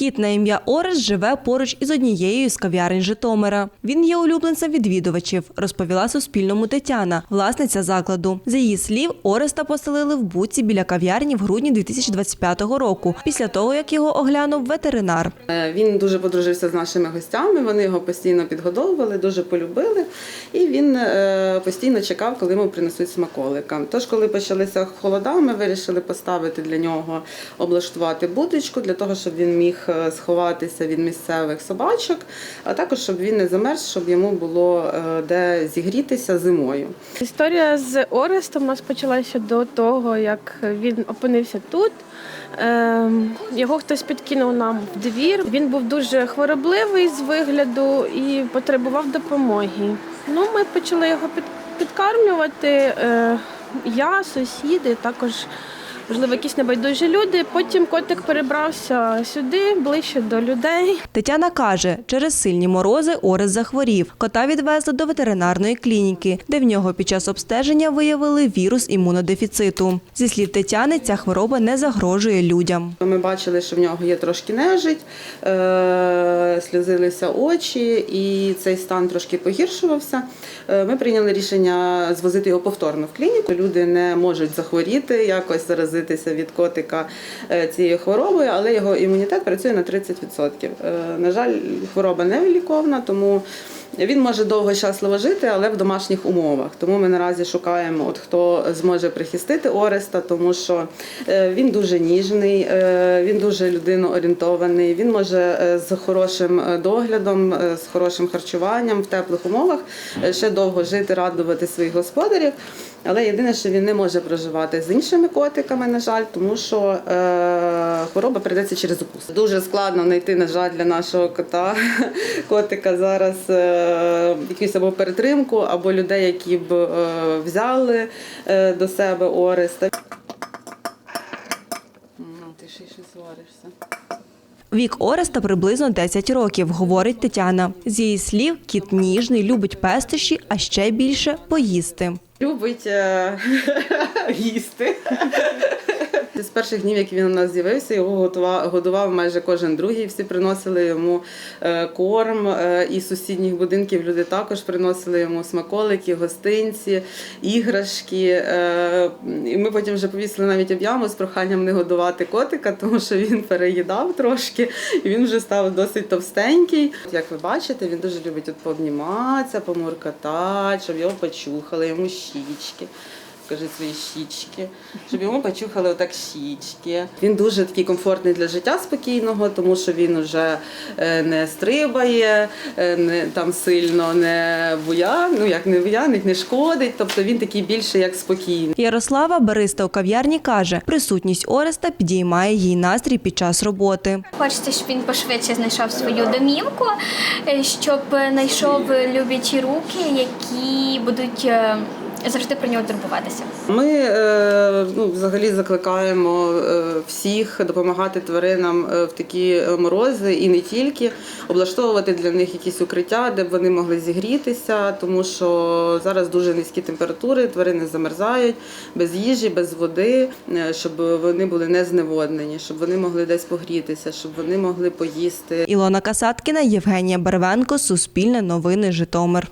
Кіт на ім'я Орес живе поруч із однією з кав'ярень Житомира. Він є улюбленцем відвідувачів, розповіла Суспільному Тетяна, власниця закладу. За її слів, Ореста поселили в буці біля кав'ярні в грудні 2025 року, після того як його оглянув ветеринар. Е, Він дуже подружився з нашими гостями. Вони його постійно підгодовували, дуже полюбили. І він е, постійно чекав, коли йому принесуть смаколика. Тож, коли почалися холода, ми вирішили поставити для нього, облаштувати будочку для того, щоб він міг сховатися від місцевих собачок, а також щоб він не замерз, щоб йому було е, де зігрітися зимою. Історія з Орестом у нас почалася до того, як він опинився тут. Ем, Його хтось підкинув нам в двір. Він був дуже хворобливий з вигляду і потребував допомоги. Ну, ми почали його під- підкармлювати. е, Я, сусіди, також можливо якісь небайдужі люди. Потім котик перебрався сюди, ближче до людей. Тетяна каже, через сильні морози Орес захворів. Кота відвезли до ветеринарної клініки, де в нього під час обстеження виявили вірус імунодефіциту. Зі слів Тетяни, ця хвороба не загрожує людям. Ми бачили, що в нього є трошки нежить, е, сльозилися очі, і цей стан трошки погіршувався. Е, Ми прийняли рішення звозити його повторно в клініку. Люди не можуть захворіти, якось заразитися від котика е, цією хворобою, але його імунітет працює на 30%. Е, На жаль, хвороба не ліковна, тому. Він може довго щасливо жити, але в домашніх умовах. Тому ми наразі шукаємо, от хто зможе прихистити Ореста, тому що е, він дуже ніжний, е, він дуже людиноорієнтований. Він може е, з хорошим доглядом, з хорошим харчуванням в теплих умовах ще довго жити, радувати своїх господарів. Але єдине, що він не може проживати з іншими котиками, на жаль, тому що хвороба прийдеться через укус. Дуже складно знайти, на жаль, для нашого кота котика зараз якусь або перетримку, або людей, які б е, взяли е, до себе Ореста. Ну, ти ще й щось сваришся. Вік Ореста приблизно 10 років, говорить Тетяна. З її слів, кіт ніжний, любить пестощі, а ще більше поїсти. Любить е, їсти. Перших днів, як він у нас з'явився, його готував, годував майже кожен другий. Всі приносили йому е, корм. е, І сусідніх будинків люди також приносили йому смаколики, гостинці, іграшки. Е, І ми потім вже повісили навіть об'яву з проханням не годувати котика, тому що він переїдав трошки, і він вже став досить товстенький. Як ви бачите, він дуже любить от пообніматися, помуркотати, щоб його почухали, йому щічки. Покажи свої щічки, щоб йому почухали отак щічки. Він дуже такий комфортний для життя спокійного, тому що він вже е, не стрибає, е, не там сильно не буян, ну як не буянить, не шкодить. Тобто він такий більше як спокійний. Ярослава, бариста у кав'ярні, каже, присутність Ореста підіймає їй настрій під час роботи. Хочеться, щоб він пошвидше знайшов свою домівку, е, щоб знайшов люблячі руки, які будуть завжди про нього турбуватися. Ми е, ну, взагалі закликаємо е, всіх допомагати тваринам е, в такі морози і не тільки облаштовувати для них якісь укриття, де б вони могли зігрітися, тому що зараз дуже низькі температури, тварини замерзають без їжі, без води, е, щоб вони були не зневоднені, щоб вони могли десь погрітися, щоб вони могли поїсти. Ілона Касаткіна, Євгенія Барвенко, Суспільне новини, Житомир.